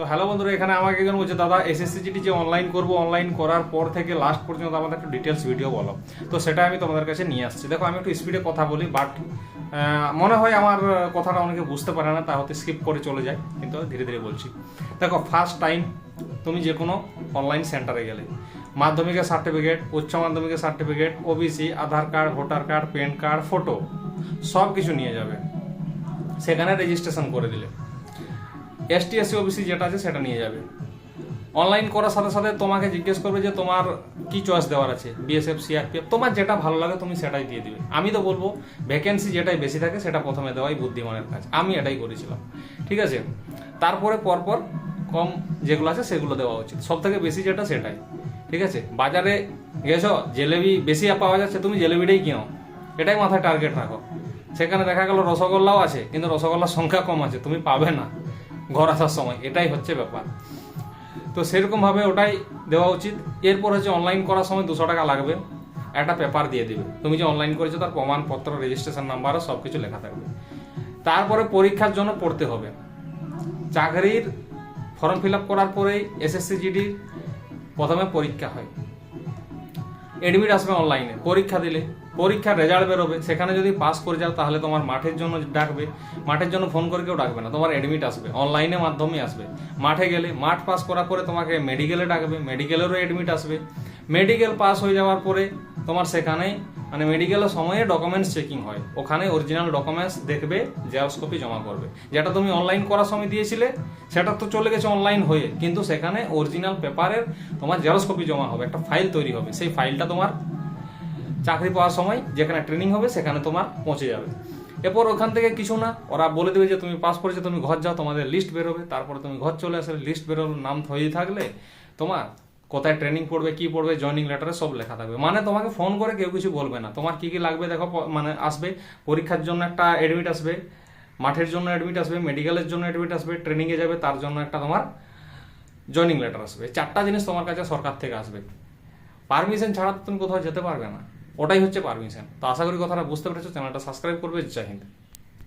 তো হ্যালো বন্ধুরা, এখানে আমাকে একজন বলছে, দাদা এসএসসিজিটি যে অনলাইন করব অনলাইন করার পর থেকে লাস্ট পর্যন্ত আমাদের একটু ডিটেলস ভিডিও বলো। তো সেটা আমি তোমাদের কাছে নিয়ে আসছি। দেখো, আমি একটু স্পিডে কথা বলি বাট মনে হয় আমার কথাটা অনেকে বুঝতে পারে না তা হতে স্কিপ করে চলে যায়, কিন্তু ধীরে ধীরে বলছি। দেখো ফার্স্ট টাইম তুমি যে কোনো অনলাইন সেন্টারে গেলে, মাধ্যমিকের সার্টিফিকেট উচ্চ মাধ্যমিকের certificate OBC Aadhaar card voter card PAN card photo সব কিছু নিয়ে যাবে। সেখানে রেজিস্ট্রেশন করে দিলে। এসটি এসসি ওবিসি যেটা আছে সেটা নিয়ে যাবে। অনলাইন করার সাথে সাথে তোমাকে জিজ্ঞেস করবে যে তোমার কি চয়েস দেওয়ার আছে? বিএসএফ সিআরপিএফ তোমার যেটা ভালো লাগে তুমি সেটাই দিয়ে দিবে। আমি তো বলব ভ্যাকেন্সি যেটাই বেশি থাকে সেটা প্রথমে দেওয়াই বুদ্ধিমানের কাজ। আমি এটাই করেছিলাম। ঠিক আছে? তারপরে পরপর কম যেগুলো আছে সেগুলো দেওয়া উচিত। সব থেকে বেশি যেটা সেটাই। ঠিক আছে? বাজারে গেছো, জেলেবি বেশি পাওয়া যাচ্ছে, তুমি জেলেবিটাই কিনো। এটাই মাথায় টার্গেট রাখো। সেখানে দেখা গেল রসগোল্লাও আছে, কিন্তু রসগোল্লার সংখ্যা কম আছে, তুমি পাবে না। ঘর আসার সময়। এটাই হচ্ছে ব্যাপার। তো সেরকমভাবে ওটাই দেওয়া উচিত। এরপর হচ্ছে অনলাইন করার সময় দুশো টাকা লাগবে, একটা পেপার দিয়ে দেবে। তুমি যে অনলাইন করেছ, তার প্রমাণপত্র রেজিস্ট্রেশন নাম্বারও সব কিছু লেখা থাকবে। তারপরে পরীক্ষার জন্য পড়তে হবে। চাকরির ফর্ম ফিল আপ করার পরেই এসএসসি জিডির প্রথমে পরীক্ষা হয়। এডমিট আসবে অনলাইনে পরীক্ষা দিলে, পরীক্ষার রেজাল্ট বেরোবে। সেখানে যদি পাস করে যাও, তাহলে তোমার মাঠের জন্য ডাকবে। মাঠের জন্য ফোন করে কেউ ডাকবে না। তোমার অ্যাডমিট আসবে। অনলাইনে মাধ্যমে আসবে। মাঠে গেলে, মাঠ পাস করার পরে তোমাকে মেডিকেলে ডাকবে। মেডিকেলেরও অ্যাডমিট আসবে। মেডিকেল পাস হয়ে যাওয়ার পরে তোমার সেখানেই মানে মেডিকেলের সময়ে ডকুমেন্টস চেকিং হয়। ওখানে অরিজিনাল ডকুমেন্টস দেখবে জেরক্স কপি জমা করবে। যেটা তুমি অনলাইন করার সময় দিয়েছিলে, সেটা তো চলে গেছে অনলাইন হয়ে। কিন্তু সেখানে অরিজিনাল পেপারের তোমার জেরক্স কপি জমা হবে, একটা ফাইল তৈরি হবে। সেই ফাইলটা তোমার চাকরি পাওয়ার সময় যেখানে ট্রেনিং হবে, সেখানে তোমার পৌঁছে যাবে। এরপর ওখান থেকে কিছু না, ওরা বলে দেবে যে তুমি পাস করেছ, তুমি ঘর যাও, তোমাদের লিস্ট বেরোবে। তারপরে তুমি ঘর চলে আসলে লিস্ট বেরোলো নাম হয়ে থাকলে তোমার কোথায় ট্রেনিং পড়বে, কি পড়বে জয়নিং লেটারে সব লেখা থাকবে। মানে তোমাকে ফোন করে কেউ কিছু বলবে না। তোমার কি কি লাগবে দেখো মানে আসবে, পরীক্ষার জন্য একটা অ্যাডমিট আসবে, মাঠের জন্য অ্যাডমিট আসবে মেডিকেলের জন্য অ্যাডমিট আসবে ট্রেনিংয়ে যাবে, তার জন্য একটা তোমার জয়নিং লেটার আসবে। চারটা জিনিস তোমার কাছে সরকার থেকে আসবে। পারমিশন ছাড়া তো তুমি কোথাও যেতে পারবে না। ওটাই হচ্ছে পারমিশন তো আশা করি কথাটা বুঝতে পেরেছ। চ্যানেলটা সাবস্ক্রাইব করবে। জয় হিন্দ।